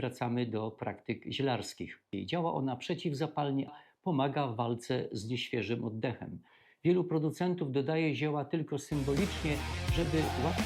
wracamy do praktyk zielarskich. Działa ona przeciwzapalnie, pomaga w walce z nieświeżym oddechem. Wielu producentów dodaje zioła tylko symbolicznie, żeby łatwiej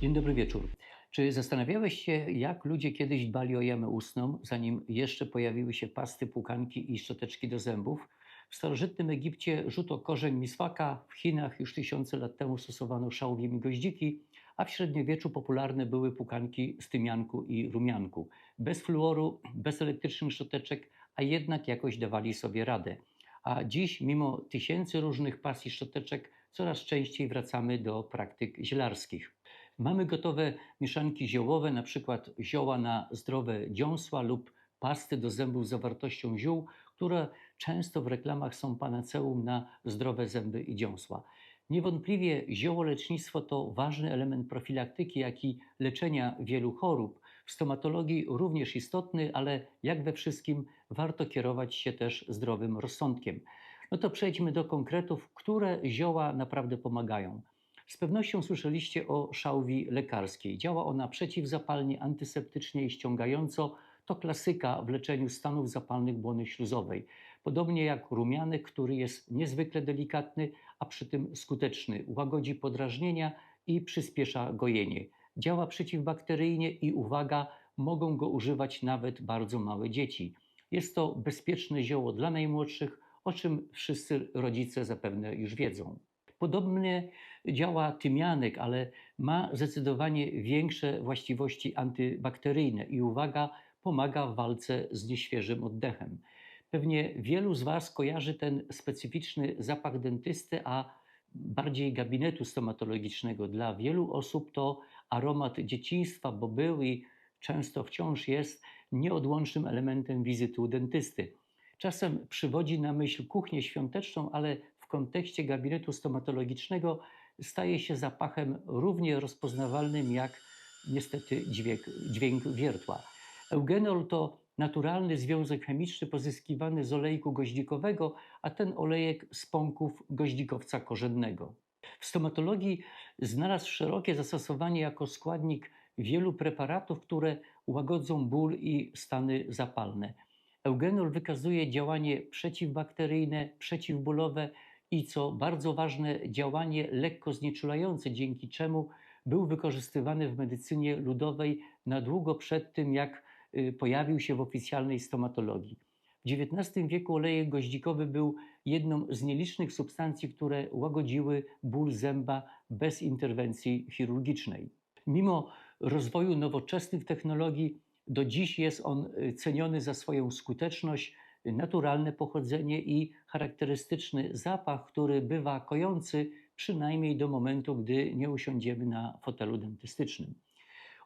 Dzień dobry wieczór. Czy zastanawiałeś się, jak ludzie kiedyś dbali o jamę ustną, zanim jeszcze pojawiły się pasty, płukanki i szczoteczki do zębów? W starożytnym Egipcie rzuto korzeń miswaka, w Chinach już tysiące lat temu stosowano szałwiem i goździki, a w średniowieczu popularne były pukanki z tymianku i rumianku. Bez fluoru, bez elektrycznych szczoteczek, a jednak jakoś dawali sobie radę. A dziś, mimo tysięcy różnych pasji szczoteczek, coraz częściej wracamy do praktyk zielarskich. Mamy gotowe mieszanki ziołowe, na przykład zioła na zdrowe dziąsła lub pasty do zębów z zawartością ziół, które często w reklamach są panaceum na zdrowe zęby i dziąsła. Niewątpliwie ziołolecznictwo to ważny element profilaktyki, jak i leczenia wielu chorób. W stomatologii również istotny, ale jak we wszystkim warto kierować się też zdrowym rozsądkiem. No to przejdźmy do konkretów, które zioła naprawdę pomagają. Z pewnością słyszeliście o szałwi lekarskiej. Działa ona przeciwzapalnie, antyseptycznie i ściągająco. To klasyka w leczeniu stanów zapalnych błony śluzowej. Podobnie jak rumianek, który jest niezwykle delikatny, a przy tym skuteczny. Łagodzi podrażnienia i przyspiesza gojenie. Działa przeciwbakteryjnie i uwaga, mogą go używać nawet bardzo małe dzieci. Jest to bezpieczne zioło dla najmłodszych, o czym wszyscy rodzice zapewne już wiedzą. Podobnie działa tymianek, ale ma zdecydowanie większe właściwości antybakteryjne i uwaga, pomaga w walce z nieświeżym oddechem. Pewnie wielu z Was kojarzy ten specyficzny zapach dentysty, a bardziej gabinetu stomatologicznego. Dla wielu osób to aromat dzieciństwa, bo był i często wciąż jest nieodłącznym elementem wizyty u dentysty. Czasem przywodzi na myśl kuchnię świąteczną, ale w kontekście gabinetu stomatologicznego staje się zapachem równie rozpoznawalnym jak niestety dźwięk, dźwięk wiertła. Eugenol to naturalny związek chemiczny pozyskiwany z olejku goździkowego, a ten olejek z pąków goździkowca korzennego. W stomatologii znalazł szerokie zastosowanie jako składnik wielu preparatów, które łagodzą ból i stany zapalne. Eugenol wykazuje działanie przeciwbakteryjne, przeciwbólowe i co bardzo ważne, działanie lekko znieczulające, dzięki czemu był wykorzystywany w medycynie ludowej na długo przed tym, jak pojawił się w oficjalnej stomatologii. W XIX wieku olejek goździkowy był jedną z nielicznych substancji, które łagodziły ból zęba bez interwencji chirurgicznej. Mimo rozwoju nowoczesnych technologii, do dziś jest on y, ceniony za swoją skuteczność, naturalne pochodzenie i charakterystyczny zapach, który bywa kojący przynajmniej do momentu, gdy nie usiądziemy na fotelu dentystycznym.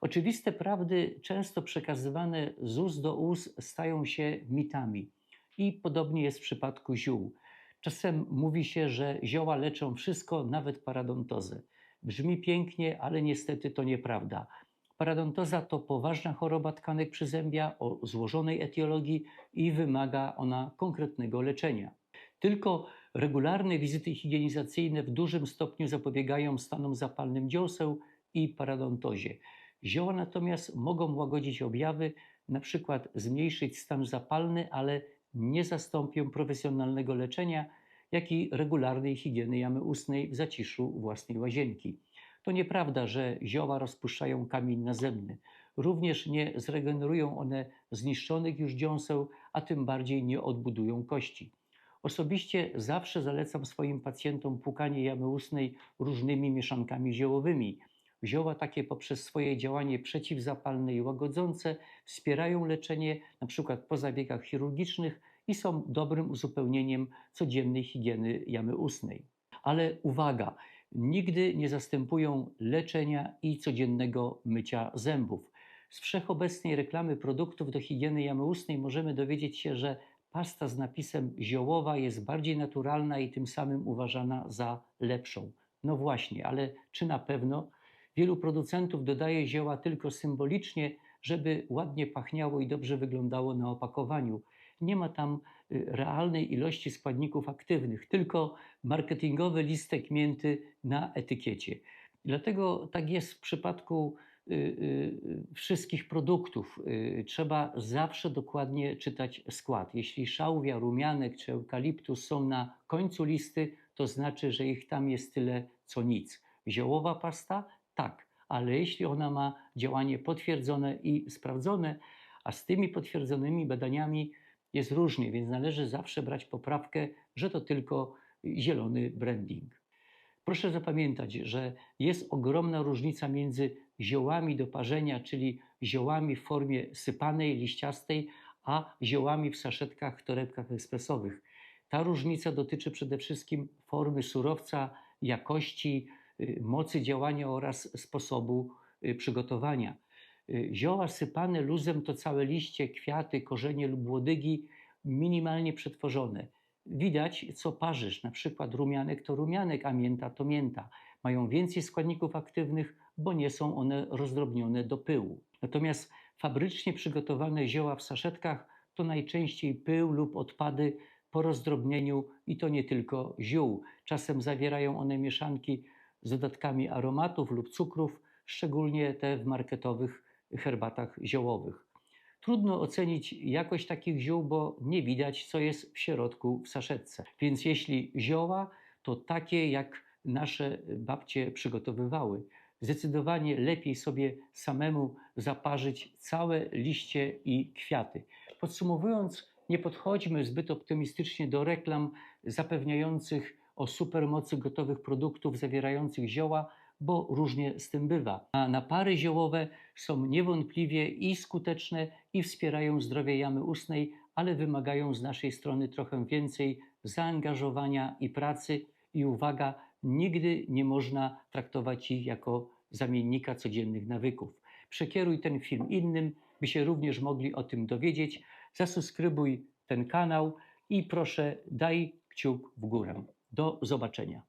Oczywiste prawdy, często przekazywane z ust do ust, stają się mitami. I podobnie jest w przypadku ziół. Czasem mówi się, że zioła leczą wszystko, nawet paradontozę. Brzmi pięknie, ale niestety to nieprawda. Paradontoza to poważna choroba tkanek przyzębia o złożonej etiologii i wymaga ona konkretnego leczenia. Tylko regularne wizyty higienizacyjne w dużym stopniu zapobiegają stanom zapalnym dzioseł i paradontozie. Zioła natomiast mogą łagodzić objawy, na przykład zmniejszyć stan zapalny, ale nie zastąpią profesjonalnego leczenia, jak i regularnej higieny jamy ustnej w zaciszu własnej łazienki. To nieprawda, że zioła rozpuszczają kamień nazemny. Również nie zregenerują one zniszczonych już dziąseł, a tym bardziej nie odbudują kości. Osobiście zawsze zalecam swoim pacjentom płukanie jamy ustnej różnymi mieszankami ziołowymi. Zioła takie poprzez swoje działanie przeciwzapalne i łagodzące wspierają leczenie np. po zabiegach chirurgicznych i są dobrym uzupełnieniem codziennej higieny jamy ustnej. Ale uwaga, nigdy nie zastępują leczenia i codziennego mycia zębów. Z wszechobecnej reklamy produktów do higieny jamy ustnej możemy dowiedzieć się, że pasta z napisem ziołowa jest bardziej naturalna i tym samym uważana za lepszą. No właśnie, ale czy na pewno? Wielu producentów dodaje zioła tylko symbolicznie, żeby ładnie pachniało i dobrze wyglądało na opakowaniu. Nie ma tam y, realnej ilości składników aktywnych, tylko marketingowy listek mięty na etykiecie. Dlatego tak jest w przypadku y, y, wszystkich produktów. Trzeba zawsze dokładnie czytać skład. Jeśli szałwia, rumianek czy eukaliptus są na końcu listy, to znaczy, że ich tam jest tyle co nic. Ziołowa pasta? Tak, ale jeśli ona ma działanie potwierdzone i sprawdzone, a z tymi potwierdzonymi badaniami jest różnie, więc należy zawsze brać poprawkę, że to tylko zielony branding. Proszę zapamiętać, że jest ogromna różnica między ziołami do parzenia, czyli ziołami w formie sypanej, liściastej, a ziołami w saszetkach, torebkach ekspresowych. Ta różnica dotyczy przede wszystkim formy surowca, jakości, mocy działania oraz sposobu y, przygotowania. Y, Zioła sypane luzem to całe liście, kwiaty, korzenie lub łodygi minimalnie przetworzone. Widać, co parzysz. Na przykład rumianek to rumianek, a mięta to mięta. Mają więcej składników aktywnych, bo nie są one rozdrobnione do pyłu. Natomiast fabrycznie przygotowane zioła w saszetkach to najczęściej pył lub odpady po rozdrobnieniu i to nie tylko ziół. Czasem zawierają one mieszanki z dodatkami aromatów lub cukrów, szczególnie te w marketowych herbatach ziołowych. Trudno ocenić jakość takich ziół, bo nie widać, co jest w środku w saszetce. Więc jeśli zioła, to takie, jak nasze babcie przygotowywały. Zdecydowanie lepiej sobie samemu zaparzyć całe liście i kwiaty. Podsumowując, nie podchodźmy zbyt optymistycznie do reklam zapewniających o supermocy gotowych produktów zawierających zioła, bo różnie z tym bywa. A napary ziołowe są niewątpliwie i skuteczne, i wspierają zdrowie jamy ustnej, ale wymagają z naszej strony trochę więcej zaangażowania i pracy. I uwaga, nigdy nie można traktować ich jako zamiennika codziennych nawyków. Przekieruj ten film innym, by się również mogli o tym dowiedzieć. Zasubskrybuj ten kanał i proszę daj kciuk w górę. Do zobaczenia.